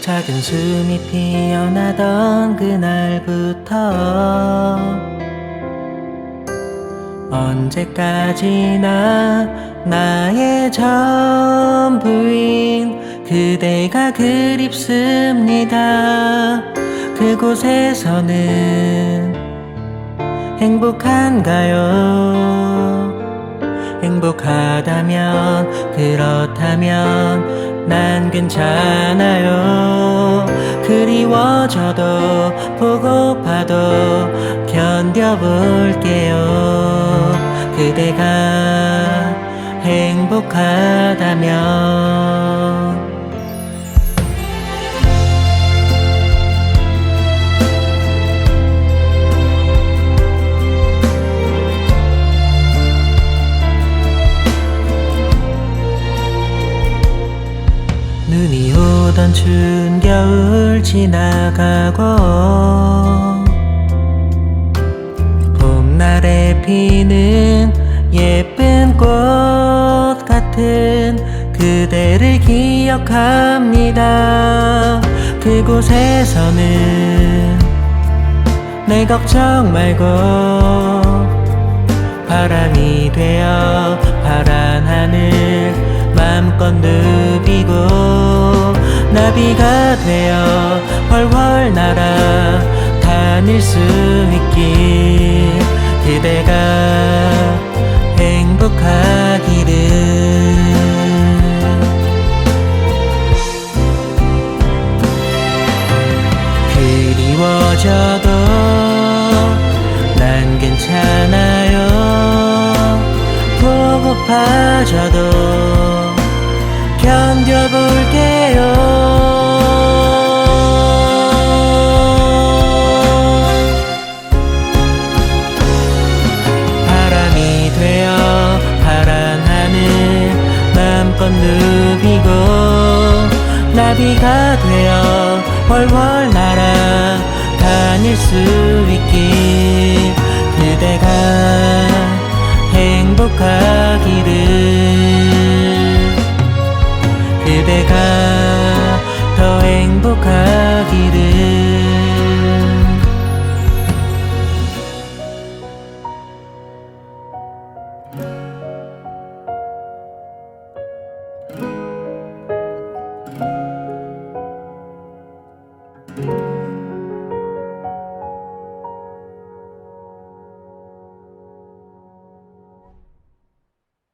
작은 숨이 피어나던 그날부터 언제까지나 나의 전부인 그대가 그립습니다. 그곳에서는 행복한가요? 행복하다면 그렇다면 난 괜찮아요. 그리워져도 보고파도 견뎌볼게요. 그대가 행복하다면 눈이 오던 추운 겨울 지나가고 봄날에 피는 예쁜 꽃 같은 그대를 기억합니다. 그곳에서는 내 걱정 말고 바람이 되어 파란 하늘 맘껏 누비고 나비가 되어 훨훨 날아 다닐 수 있길 그대가 행복하기를. 그리워져도 난 괜찮아요. 보고파져도 견뎌볼게요 나비가 되어 훨훨 날아 다닐 수 있길 그대가 행복하기를. 그대가 더 행복하기를. thank